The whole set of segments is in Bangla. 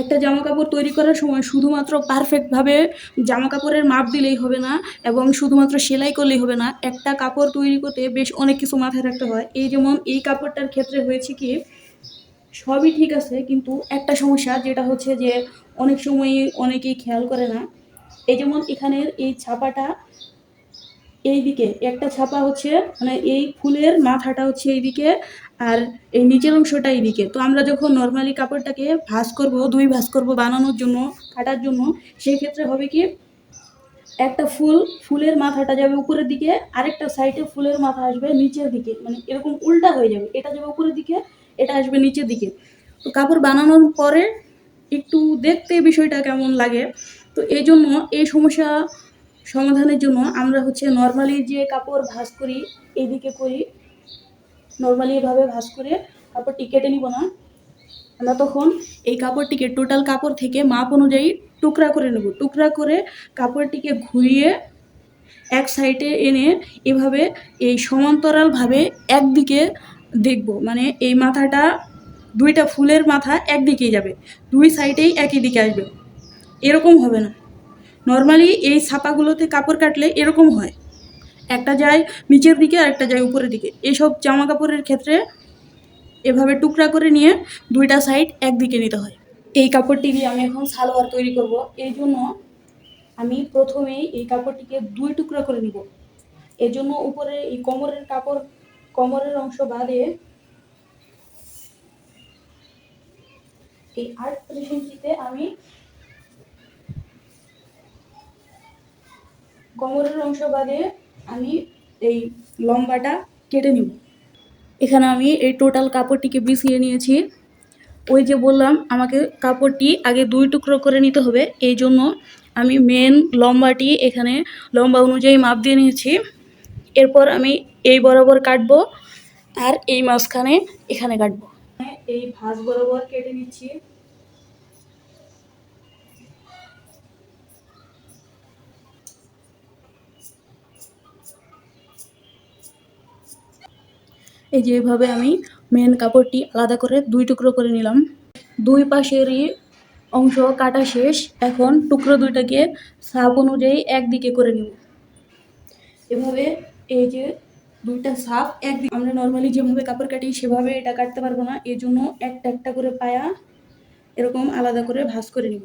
একটা জামা কাপড় তৈরি করার সময় শুধুমাত্র পারফেক্টভাবে জামা কাপড়ের মাপ দিলেই হবে না এবং শুধুমাত্র সেলাই করলেই হবে না, একটা কাপড় তৈরি করতে বেশ অনেক কিছু মাথায় রাখতে হয়। এই যেমন এই কাপড়টার ক্ষেত্রে হয়েছে কি, সবই ঠিক আছে, কিন্তু একটা সমস্যা যেটা হচ্ছে যে অনেক সময় অনেকেই খেয়াল করে না। এই যেমন এখানের এই ছাপাটা এই দিকে একটা ছাপা হচ্ছে মানে এই ফুলের মাথাটা হচ্ছে এই দিকে আর এই নিচের অংশটা এইদিকে। তো আমরা যখন নর্মালি কাপড়টাকে ভাঁজ করব দুই ভাঁজ করব বানানোর জন্য, কাটার জন্য, সেই ক্ষেত্রে হবে কি, একটা ফুল, ফুলের মাথাটা যাবে উপরের দিকে, আরেকটা সাইডে ফুলের মাথা আসবে নিচের দিকে মানে এরকম উল্টা হয়ে যাবে। এটা যাবে উপরের দিকে, এটা আসবে নিচের দিকে। তো কাপড় বানানোর পরে একটু দেখতে বিষয়টা কেমন লাগে। তো এই জন্য এই সমস্যা সমাধানের জন্য আমরা হচ্ছে নর্মালি যে কাপড় ভাঁজ করি, এইদিকে করি নর্মালি এভাবে ভাঁজ করে কাপড়টি কেটে নিব না। আমরা তখন এই কাপড়টিকে টোটাল কাপড় থেকে মাপ অনুযায়ী টুকরা করে নেব। টুকরা করে কাপড়টিকে ঘুরিয়ে এক সাইডে এনে এভাবে এই সমান্তরালভাবে একদিকে দেখব। মানে এই মাথাটা, দুইটা ফুলের মাথা একদিকেই যাবে। দুই সাইডেই একই দিকে আসবে। এরকম হবে না। নর্মালি এই ছাপাগুলোতে কাপড় কাটলে এরকম হয়। একটা যায় নিচের দিকে আর একটা যায় উপরের দিকে। এসব জামা কাপড়ের ক্ষেত্রে এভাবে টুকরা করে নিয়ে দুইটা সাইড একদিকে নিতে হয়। এই কাপড়টি দিয়ে আমি এখন সালোয়ার তৈরি করব। এই জন্য আমি প্রথমেই এই কাপড়টিকে দুই টুকরা করে নিব। এর জন্য উপরে এই কোমরের কাপড়, কোমরের অংশ বাদে এই আটত্রিশ ইঞ্চিতে আমি কোমরের অংশ বাদে আমি এই লম্বাটা কেটে নিব। এখানে আমি এই টোটাল কাপড়টিকে বিছিয়ে নিয়েছি। ওই যে বললাম, আমাকে কাপড়টি আগে দুই টুকরো করে নিতে হবে। এই জন্য আমি মেন লম্বাটি এখানে লম্বা অনুযায়ী মাপ দিয়ে নিয়েছি। এরপর আমি এই বরাবর কাটবো আর এই মাঝখানে এখানে কাটবো। এই ভাঁজ বরাবর কেটে নিচ্ছি। এই যে এভাবে আমি মেন কাপড়টি আলাদা করে দুই টুকরো করে নিলাম। দুই পাশেরই অংশ কাটা শেষ। এখন টুকরো দুইটাকে সাপ অনুযায়ী একদিকে করে নিব। এভাবে এই যে দুইটা সাপ একদিকে আমরা নর্মালি যেভাবে কাপড় কাটি সেভাবে এটা কাটতে পারব না। এই জন্য একটা একটা করে পায়া এরকম আলাদা করে ভাঁজ করে নিব।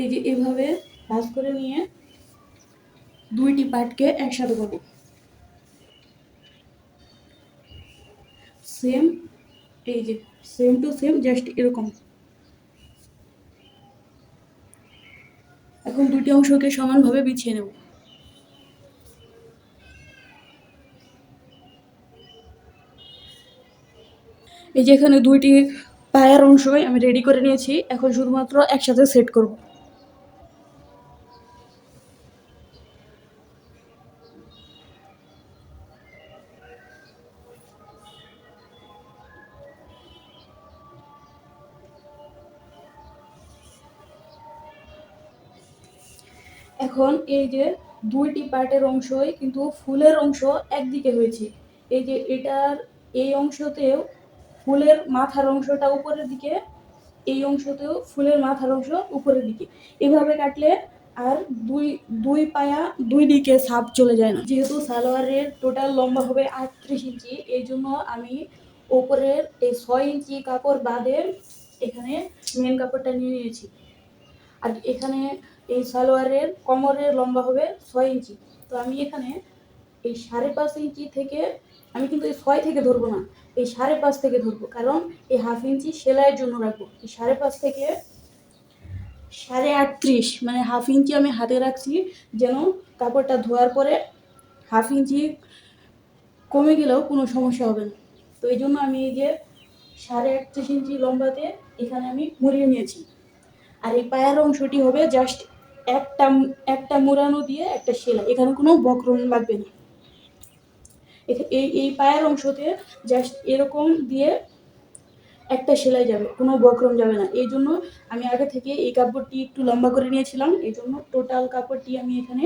এই যে এভাবে ভাঁজ করে নিয়ে দুইটি পাটকে একসাথে করব। সেম এই যে সেম টু সেম জাস্ট এরকম। এখন দুটি অংশকে সমানভাবে বিছিয়ে নেব। এই যে এখানে দুইটি পায়ের অংশই আমি রেডি করে নিয়েছি, এখন শুধুমাত্র একসাথে সেট করব। এখন এই যে দুইটি পার্টের অংশই কিন্তু ফুলের অংশ একদিকে হয়েছে। এই যে এটার এই অংশতেও ফুলের মাথার অংশটা উপরের দিকে, এই অংশতেও ফুলের মাথার অংশ উপরের দিকে। এভাবে কাটলে আর দুই দুই পায়া, দুই দিকে সাপ চলে যায় না। যেহেতু সালোয়ারের টোটাল লম্বা হবে আটত্রিশ ইঞ্চি, এই জন্য আমি ওপরের এই ছয় ইঞ্চি কাপড় বাদে এখানে মেন কাপড়টা নিয়ে নিয়েছি। আর এখানে এই সালোয়ারের কোমরের লম্বা হবে ছয় ইঞ্চি। তো আমি এখানে এই সাড়ে পাঁচ ইঞ্চি থেকে, আমি কিন্তু এই ছয় থেকে ধরবো না, এই সাড়ে পাঁচ থেকে ধরবো। কারণ এই হাফ ইঞ্চি সেলাইয়ের জন্য রাখব। এই সাড়ে পাঁচ থেকে সাড়ে আটত্রিশ মানে হাফ ইঞ্চি আমি হাতে রাখছি যেন কাপড়টা ধোয়ার পরে হাফ ইঞ্চি কমে গেলেও কোনো সমস্যা হবে না। তো এই জন্য আমি এই যে সাড়ে আটত্রিশ ইঞ্চি লম্বাতে এখানে আমি মুড়িয়ে নিয়েছি। আর এই পায়ের অংশটি হবে জাস্ট একটা একটা মোড়ানো দিয়ে একটা সেলাই এখানে কোনো বক্রম লাগবে না। এই এই পায়ের অংশতে জাস্ট এরকম দিয়ে একটা সেলাই যাবে, কোনো বক্রম যাবে না। এই জন্য আমি আগে থেকে এই কাপড়টি একটু লম্বা করে নিয়েছিলাম। এই জন্য টোটাল কাপড়টি আমি এখানে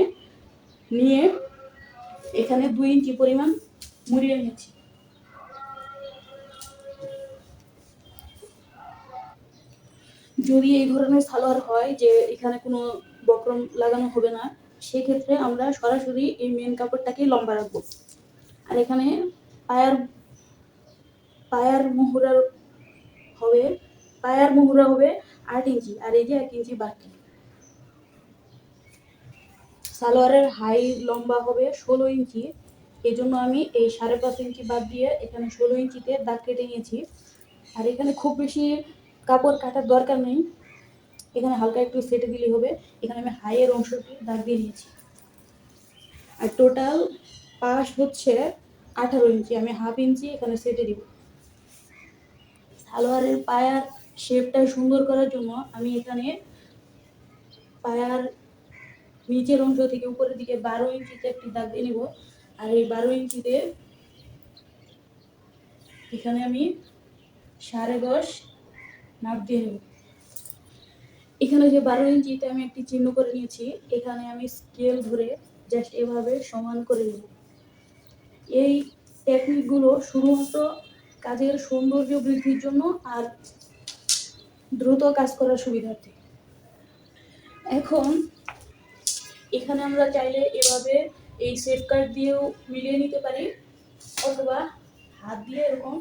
নিয়ে এখানে দুই ইঞ্চি পরিমাণ মুড়িয়ে নিয়েছি যদি এই ধরনের সালোয়ার হয় যে এখানে কোনো বক্রম লাগানো হবে না, সেক্ষেত্রে আমরা সরাসরি এই মেন কাপড়টাকেই লম্বা রাখব। আর এখানে পায়ার পায়ার মুহুরার হবে, পায়ার মুহুরা হবে আট ইঞ্চি, আর এই যে এক ইঞ্চি বাকি। সালোয়ারের হাই লম্বা হবে ষোলো ইঞ্চি। এই জন্য আমি এই সাড়ে পাঁচ ইঞ্চি বাদ দিয়ে এখানে ষোলো ইঞ্চিতে দাগ কেটে নিয়েছি। আর এখানে খুব বেশি কাপড় কাটার দরকার নেই। এখানে হালকা একটু সেটে দিলেই হবে। এখানে আমি হাইয়ের অংশটি দাগ দিয়ে নিয়েছি। আর টোটাল পাশ হচ্ছে আঠারো ইঞ্চি। আমি হাফ ইঞ্চি এখানে সেটে দিব। সালোয়ারের পায়ার শেপটা সুন্দর করার জন্য আমি এখানে পায়ার নিচের অংশ থেকে উপরের দিকে বারো ইঞ্চিতে একটি দাগ দিয়ে নিব। আর এই বারো ইঞ্চিতে এখানে আমি সাড়ে দশ মাপ দিয়ে এখানে যে বারো ইঞ্চিতে আমি একটি চিহ্ন করে নিয়েছি, এখানে আমি স্কেল ধরে জাস্ট এভাবে সমান করে নেব। এই টেকনিকগুলো শুধুমাত্র কাজের সৌন্দর্য বৃদ্ধির জন্য আর দ্রুত কাজ করার সুবিধার্থে। এখন এখানে আমরা চাইলে এভাবে এই সেফ কার্ড দিয়েও মিলিয়ে নিতে পারি, অথবা হাত দিয়ে এরকম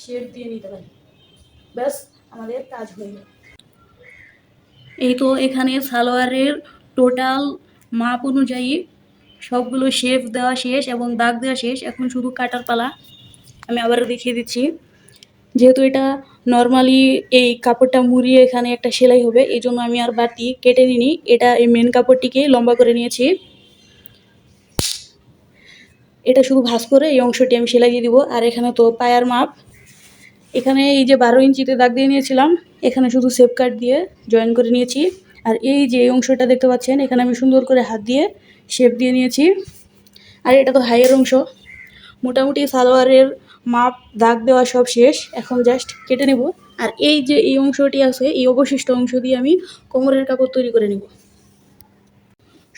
শেপ দিয়ে নিতে পারি। ব্যাস আমাদের কাজ হয়ে এই তো এখানে সালোয়ারের টোটাল মাপ অনুযায়ী সবগুলো শেপ দেওয়া শেষ এবং দাগ দেওয়া শেষ। এখন শুধু কাটার পালা। আমি আবারও দেখিয়ে দিচ্ছি। যেহেতু এটা নর্মালি এই কাপড়টা মুড়িয়ে এখানে একটা সেলাই হবে এই জন্য আমি আর বাড়তি কেটে নিইনি। এটা এই মেন কাপড়টিকে লম্বা করে নিয়েছি। এটা শুধু ভাঁজ করে এই অংশটি আমি সেলাই দিয়ে দিব। আর এখানে তো পায়ার মাপ। এখানে এই যে বারো ইঞ্চিতে দাগ দিয়ে নিয়েছিলাম, এখানে শুধু সেপ কাট দিয়ে জয়েন করে নিয়েছি। আর এই যে অংশটা দেখতে পাচ্ছেন, এখানে আমি সুন্দর করে হাত দিয়ে শেপ দিয়ে নিয়েছি। আর এটা তো হাইয়ের অংশ। মোটামুটি সালোয়ারের মাপ, দাগ দেওয়া সব শেষ। এখন জাস্ট কেটে নেব। আর এই যে এই অংশটি আছে, এই অবশিষ্ট অংশ দিয়ে আমি কোমরের কাপড় তৈরি করে নেব।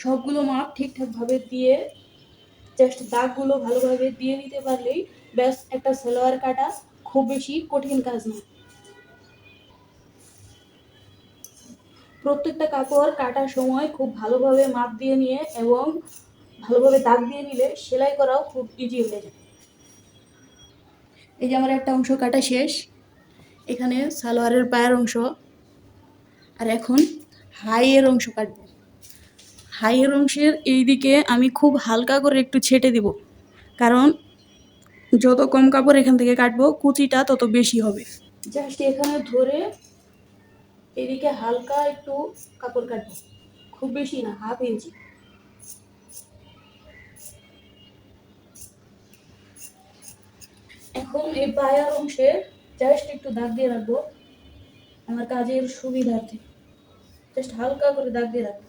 সবগুলো মাপ ঠিকঠাকভাবে দিয়ে জাস্ট দাগগুলো ভালোভাবে দিয়ে নিতে পারলেই ব্যাস একটা সালোয়ার কাটা। খুব বেশি কঠিন কাজ না। প্রত্যেকটা কাপড় কাটার সময় খুব ভালোভাবে মাপ দিয়ে নিয়ে এবং ভালোভাবে দাগ দিয়ে নিলে সেলাই করাও খুব ইজি হয়ে যায়। এই যে আমার একটা অংশ কাটা শেষ, এখানে সালোয়ারের পায়ের অংশ, আর এখন হাইয়ের অংশ কাটবো। হাইয়ের অংশের এই দিকে আমি খুব হালকা করে একটু ছেটে দিব, কারণ যত কম কাপড় এখান থেকে কাটবো, কুচিটা তত বেশি হবে। জাস্ট এখানে ধরে এদিকে হালকা একটু কাপড় কাটবো। খুব বেশি না, হাফ ইঞ্চি। এখন এই পায়ার অংশে জাস্ট একটু দাগ দিয়ে রাখব আমার কাজের সুবিধার্থে। জাস্ট হালকা করে দাগ দিয়ে রাখব।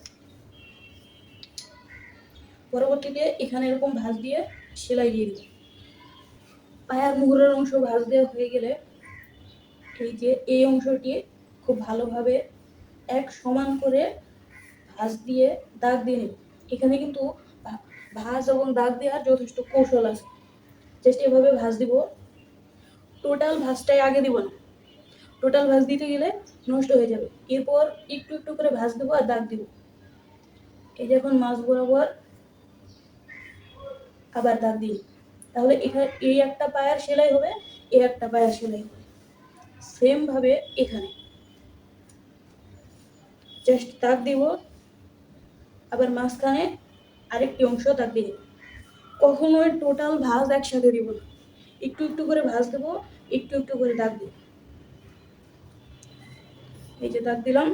পরবর্তীতে এখানে এরকম ভাঁজ দিয়ে সেলাই দিয়ে দিব। পায়ার মুহুরের অংশ ভাঁজ দেওয়া হয়ে গেলে এই যে, এই অংশটি খুব ভালোভাবে এক সমান করে ভাঁজ দিয়ে দাগ দিয়ে নেব। এখানে কিন্তু ভাঁজ এবং দাগ দেওয়ার যথেষ্ট কৌশল আছে। জাস্ট এভাবে ভাঁজ দিব। টোটাল ভাঁজটাই আগে দিব না। টোটাল ভাঁজ দিতে গেলে নষ্ট হয়ে যাবে। এরপর একটু একটু করে ভাঁজ দেবো আর দাগ দিব। এই যে এখন মাছ বরাবর আবার দাগ দিই তাহলে এখানে এই একটা পায়ার সেলাই হবে এই একটা পায়ার সেলাই হবে। সেম ভাবে এখানে। জাস্ট দাগ দিব, আবার মাঝখানে আরেকটি অংশ তাক দিয়ে দিব। কখনোই টোটাল ভাঁজ একসাথে দিব না। একটু একটু করে ভাঁজ দেবো, একটু একটু করে দাগ দিব। এই যে দাগ দিলাম।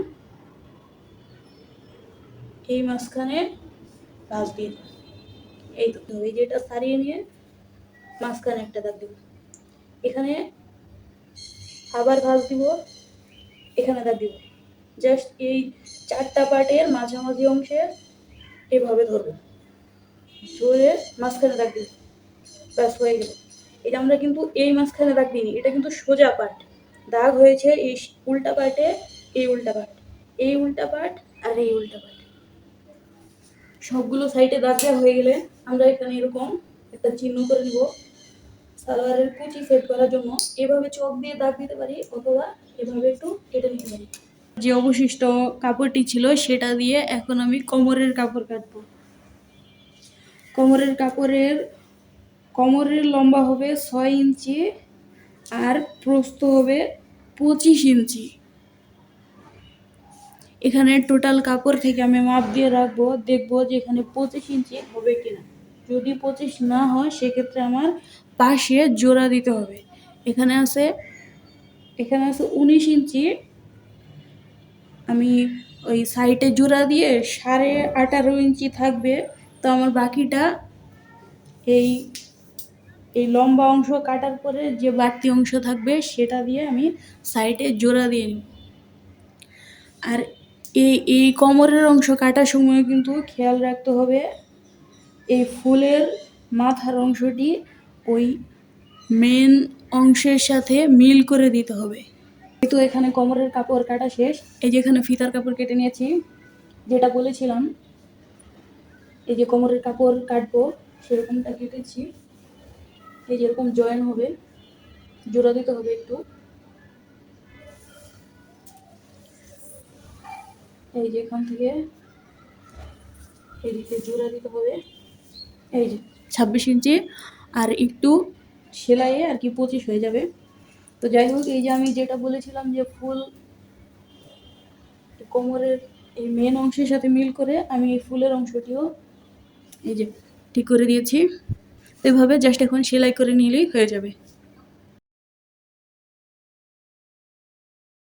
এই মাঝখানে ভাঁজ দিয়ে এই তো, এই যে এটা সারিয়ে নিয়ে মাঝখানে একটা দাগ দিব। এখানে আবার ভাঁজ দিব, এখানে দাগ দিব। জাস্ট এই চারটা পার্টের মাঝামাঝি অংশে এভাবে ধরবো। ধরে মাঝখানে দাগ দিব। ব্যাস, হয়ে গেল। এটা আমরা কিন্তু এই মাঝখানে দাগ দিইনি। এটা কিন্তু সোজা পার্ট। দাগ হয়েছে এই উল্টা পার্টে এই উল্টা পার্ট। এই উল্টা পার্ট আর এই উল্টা পার্ট। সবগুলো সাইডে দাগ দেওয়া হয়ে গেলে আমরা এখানে এরকম একটা চিহ্ন করে দিব সালোয়ারের কুচি সেট করার জন্য এভাবে চক দিয়ে দাগ দিতে পারি অথবা এভাবে একটু কেটে নিতে পারি। যে অবশিষ্ট কাপড়টি ছিল সেটা দিয়ে এখন আমি কোমরের কাপড় কাটবো। কোমরের কাপড়ের, কোমরের লম্বা হবে ছয় ইঞ্চি আর প্রস্থ হবে পঁচিশ ইঞ্চি। এখানে টোটাল কাপড় থেকে আমি মাপ দিয়ে রাখব, দেখব যে এখানে পঁচিশ ইঞ্চি হবে কিনা। যদি পঁচিশ না হয়, সেক্ষেত্রে আমার পাশে জোড়া দিতে হবে। এখানে আছে এখানে আছে উনিশ ইঞ্চি। আমি ওই সাইডে জোড়া দিয়ে সাড়ে আঠারো ইঞ্চি থাকবে। তো আমার বাকিটা এই এই লম্বা অংশ কাটার পরে যে বাড়তি অংশ থাকবে, সেটা দিয়ে আমি সাইডে জোড়া দিয়ে নিব। আর এই এই কোমরের অংশ কাটার সময় কিন্তু খেয়াল রাখতে হবে। এই ফুলের মাথার অংশটি ওই মেন অংশের সাথে মিল করে দিতে হবে। কিন্তু এখানে কোমরের কাপড় কাটা শেষ, এই যে এখানে ফিতার কাপড় কেটে নিয়েছি, যেটা বলেছিলাম, এই যে কোমরের কাপড় কাটবো, সেরকমটা কেটেছি। এই যেরকম জয়েন হবে, জোড়া দিতে হবে একটু। এই যে এখান থেকে এদিকে জোড়া দিতে হবে। এই যে ছাব্বিশ ইঞ্চি আর একটু সেলাইয়ে আর কি পঁচিশ হয়ে যাবে। তো যাই হোক, এই যে আমি যেটা বলেছিলাম যে ফুল কোমরের এই মেন অংশের সাথে মিল করে আমি এই ফুলের অংশটিও এই যে ঠিক করে দিয়েছি। এভাবে জাস্ট এখন সেলাই করে নিলেই হয়ে যাবে।